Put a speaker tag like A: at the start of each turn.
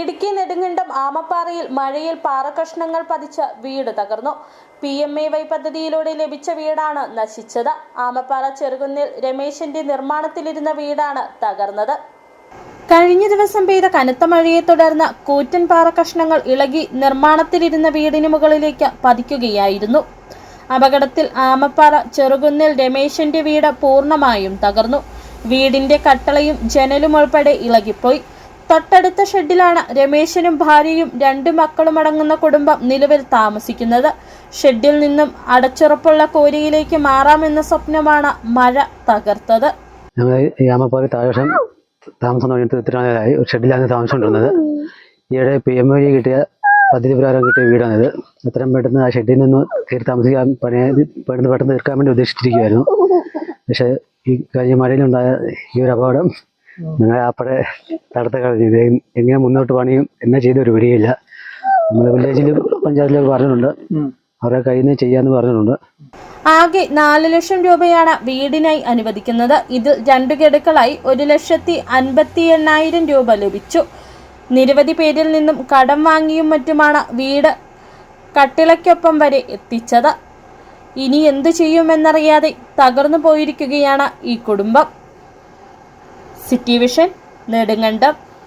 A: ഇടുക്കി നെടുങ്കണ്ടം ആമപ്പാറയിൽ മഴയിൽ പാറകഷ്ണങ്ങൾ പതിച്ച വീട് തകർന്നു. പി എം എ വൈ പദ്ധതിയിലൂടെ ലഭിച്ച വീടാണ് നശിച്ചത്. ആമപ്പാറ ചെറുകുന്നിൽ രമേശിന്റെ നിർമ്മാണത്തിലിരുന്ന വീടാണ് തകർന്നത്. കഴിഞ്ഞ ദിവസം പെയ്ത കനത്ത മഴയെ തുടർന്ന് കൂറ്റൻ പാറകഷ്ണങ്ങൾ ഇളകി നിർമ്മാണത്തിലിരുന്ന വീടിന് മുകളിലേക്ക് പതിക്കുകയായിരുന്നു. അപകടത്തിൽ ആമപ്പാറ ചെറുകുന്നിൽ രമേശിന്റെ വീട് പൂർണമായും തകർന്നു. വീടിന്റെ കട്ടളയും ജനലും ഉൾപ്പെടെ ഇളകിപ്പോയി. തൊട്ടടുത്ത ഷെഡിലാണ് രമേശനും ഭാര്യയും രണ്ട് മക്കളും അടങ്ങുന്ന കുടുംബം നിലവിൽ താമസിക്കുന്നത്. ഷെഡിൽ നിന്നും അടച്ചുറപ്പുള്ള കോരിയിലേക്ക് മാറാമെന്ന സ്വപ്നമാണ് മഴ തകർത്തത്.
B: ഞങ്ങൾ യാമപ്പാറി താമസം തുടങ്ങിയിട്ട് ഒരു ഷെഡിലാണ് താമസിച്ചുകൊണ്ടിരുന്നത്. ഈയിടെ പി എം വഴി കിട്ടിയ പദ്ധതി പ്രകാരം കിട്ടിയ വീടാണിത് എത്രയും പെട്ടെന്ന് ആ ഷെഡിൽ നിന്ന് കയറി താമസിക്കാൻ പണി പെട്ടെന്ന് പെട്ടെന്ന് തീർക്കാൻ വേണ്ടി ഉദ്ദേശിച്ചിരിക്കുമായിരുന്നു പക്ഷേ ഈ കഴിഞ്ഞ മഴയിലുണ്ടായ ഈ ഒരു അപകടം ഞങ്ങളെ അപ്പടെ തടുത്ത് കളഞ്ഞു. എങ്ങനെ മുന്നോട്ട് പണിയും എന്നാ ചെയ്ത ഒരു പിടിയില്ല. നമ്മുടെ വില്ലേജിലും പഞ്ചായത്തിലൊക്കെ പറഞ്ഞിട്ടുണ്ട്. അവരെ കയ്യിൽ ചെയ്യാന്ന് പറഞ്ഞിട്ടുണ്ട്.
A: ആകെ നാല് ലക്ഷം രൂപയാണ് വീടിനായി അനുവദിക്കുന്നത്. ഇതിൽ രണ്ടു ഗഡുക്കളായി ഒരു ലക്ഷത്തി അൻപത്തി എണ്ണായിരം രൂപ ലഭിച്ചു. നിരവധി പേരിൽ നിന്നും കടം വാങ്ങിയും മറ്റുമാണ് വീട് കട്ടിളയ്ക്കൊപ്പം വരെ എത്തിച്ചത്. ഇനി എന്തു ചെയ്യുമെന്നറിയാതെ തകർന്നു പോയിരിക്കുകയാണ് ഈ കുടുംബം. City vision Nedumkandam